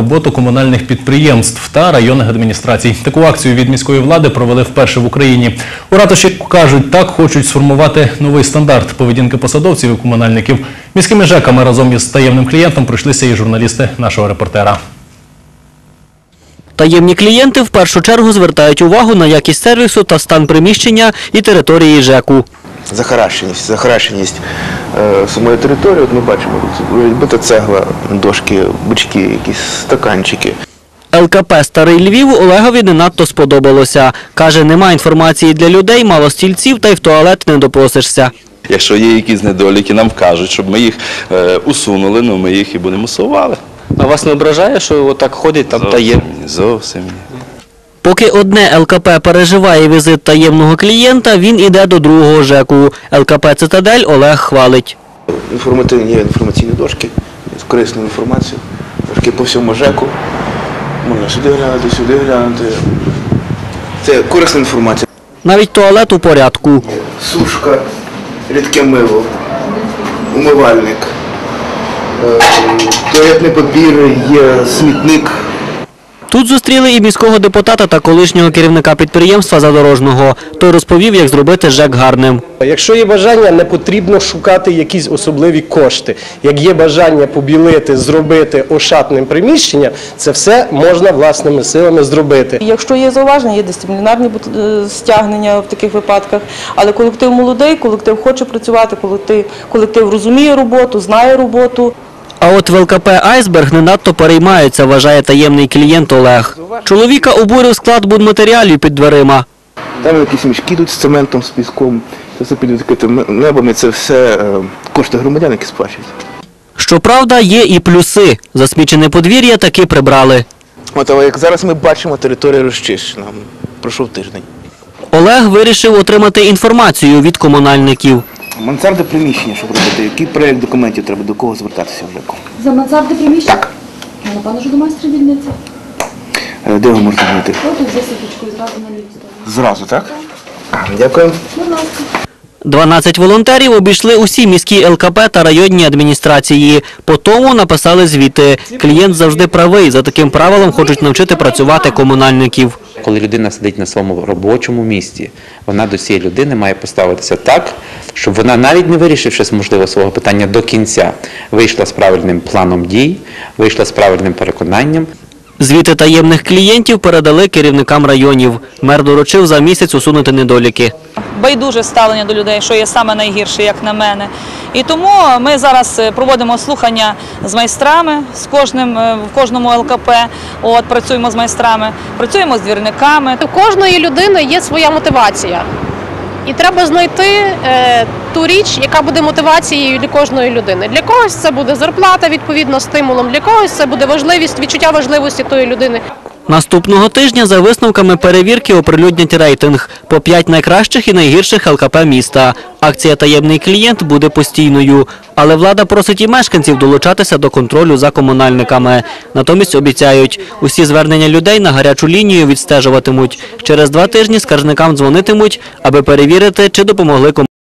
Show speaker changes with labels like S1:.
S1: роботу комунальних підприємств та районних адміністрацій. Таку акцію від міської влади провели вперше в Україні. У ратуші кажуть, так хочуть сформувати новий стандарт поведінки посадовців і комунальників. Міськими ЖЕКами разом із таємним клієнтом пройшлися і журналісти нашого репортера.
S2: Таємні клієнти в першу чергу звертають увагу на якість сервісу та стан приміщення і території ЖЕКу.
S3: Захаращеність, захаращеність е, самої території. От ми бачимо відбита цегла, дошки, бички, якісь стаканчики.
S2: ЛКП Старий Львів Олегові не надто сподобалося. Каже, нема інформації для людей, мало стільців та й в туалет не допросишся.
S4: Якщо є якісь недоліки, нам кажуть, щоб ми їх е, усунули, ну ми їх і будемо усувати.
S2: А вас не ображає, що отак ходять там
S4: Зовсім ні, Зовсім ні.
S2: Поки одне ЛКП переживає візит таємного клієнта, він іде до другого ЖЕКу. ЛКП «Цитадель» Олег хвалить.
S3: Інформативні є інформаційні дошки з корисною інформацією. Дошки по всьому ЖЕКу. Можна сюди глянути, сюди глянути. Це корисна інформація.
S2: Навіть туалет у порядку.
S3: Сушка, рідке мило, умивальник, е, туалетний папір, є смітник.
S2: Тут зустріли і міського депутата та колишнього керівника підприємства Задорожного. Той розповів, як зробити ЖЕК гарним.
S5: Якщо є бажання, не потрібно шукати якісь особливі кошти. Як є бажання побілити, зробити ошатним приміщення, це все можна власними силами зробити.
S6: Якщо є зауваження, є дисциплінарні е, стягнення в таких випадках. Але колектив молодий, колектив хоче працювати, колектив, колектив розуміє роботу, знає роботу.
S2: А от в ЛКП «Айсберг» не надто переймаються, вважає таємний клієнт Олег. Чоловіка обурив склад будматеріалів під дверима.
S3: Там якісь мішки тут з цементом, з піском. Це все під відкритим небом і це все е, кошти громадян, які сплачують.
S2: Щоправда, є і плюси. Засмічене подвір'я таки прибрали.
S3: От, але як зараз ми бачимо, територія розчищена. Пройшов тиждень.
S2: Олег вирішив отримати інформацію від комунальників.
S3: Мансарди приміщення, щоб робити. Який проєкт документів треба до кого звертатися в ЖЕКу?
S7: За мансарди приміщення?
S3: Так.
S7: Напевно, що до майстра.
S3: Е, Де ви можете знайти?
S7: Тут за сіточкою зразу на лівці.
S3: Зразу, так? Дякую.
S7: Будь ласка.
S2: 12 волонтерів обійшли усі міські ЛКП та районні адміністрації. По тому написали звіти. Клієнт завжди правий. За таким правилом хочуть навчити працювати комунальників.
S8: Коли людина сидить на своєму робочому місці, вона до цієї людини має поставитися так, щоб вона, навіть не вирішивши можливо свого питання до кінця, вийшла з правильним планом дій, вийшла з правильним переконанням.
S2: Звіти таємних клієнтів передали керівникам районів. Мер доручив за місяць усунути недоліки.
S9: байдуже ставлення до людей, що є саме найгірше, як на мене. І тому ми зараз е, проводимо слухання з майстрами, з кожним е, в кожному ЛКП. От працюємо з майстрами, працюємо з двірниками.
S10: У кожної людини є своя мотивація. І треба знайти е, ту річ, яка буде мотивацією для кожної людини. Для когось це буде зарплата, відповідно, стимулом, для когось це буде важливість, відчуття важливості тої людини.
S2: Наступного тижня за висновками перевірки оприлюднять рейтинг по 5 найкращих і найгірших ЛКП міста. Акція «Таємний клієнт» буде постійною. Але влада просить і мешканців долучатися до контролю за комунальниками. Натомість обіцяють, усі звернення людей на гарячу лінію відстежуватимуть. Через два тижні скаржникам дзвонитимуть, аби перевірити, чи допомогли комунальники.